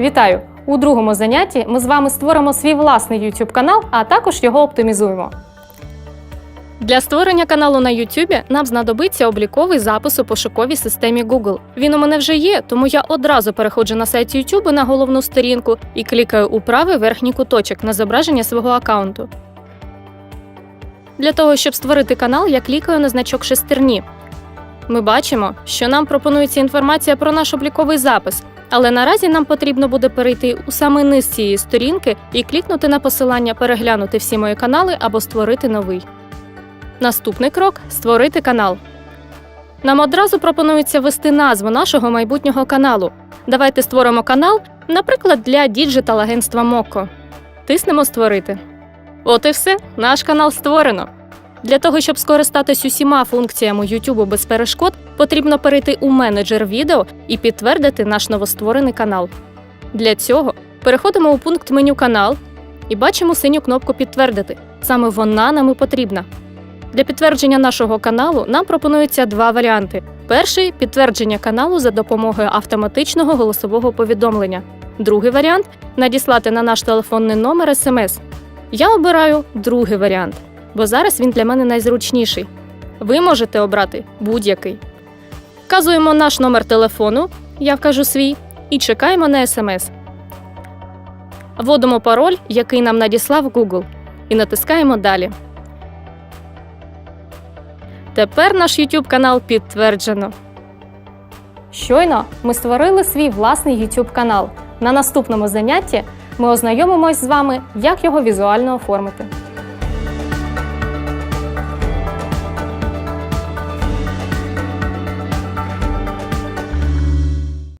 Вітаю! У другому занятті ми з вами створимо свій власний YouTube канал, а також його оптимізуємо. Для створення каналу на YouTube нам знадобиться обліковий запис у пошуковій системі Google. Він у мене вже є, тому я одразу переходжу на сайт YouTube на головну сторінку і клікаю у правий верхній куточок на зображення свого аккаунту. Для того, щоб створити канал, я клікаю на значок шестерні. Ми бачимо, що нам пропонується інформація про наш обліковий запис, але наразі нам потрібно буде перейти у самий низ цієї сторінки і клікнути на посилання Переглянути всі мої канали або створити новий. Наступний крок створити канал. Нам одразу пропонується ввести назву нашого майбутнього каналу. Давайте створимо канал, наприклад, для діджитал-агентства Мокко. Тиснемо Створити. От і все, наш канал створено. Для того, щоб скористатись усіма функціями YouTube без перешкод, потрібно перейти у менеджер відео і підтвердити наш новостворений канал. Для цього переходимо у пункт меню Канал і бачимо синю кнопку Підтвердити. Саме вона нам і потрібна. Для підтвердження нашого каналу нам пропонуються два варіанти: перший підтвердження каналу за допомогою автоматичного голосового повідомлення. Другий варіант надіслати на наш телефонний номер смс. Я обираю другий варіант, бо зараз він для мене найзручніший. Ви можете обрати будь-який. Вказуємо наш номер телефону, я вкажу свій, і чекаємо на смс. Вводимо пароль, який нам надіслав Google, і натискаємо Далі. Тепер наш YouTube канал підтверджено. Щойно ми створили свій власний YouTube канал. На наступному занятті ми ознайомимось з вами, як його візуально оформити.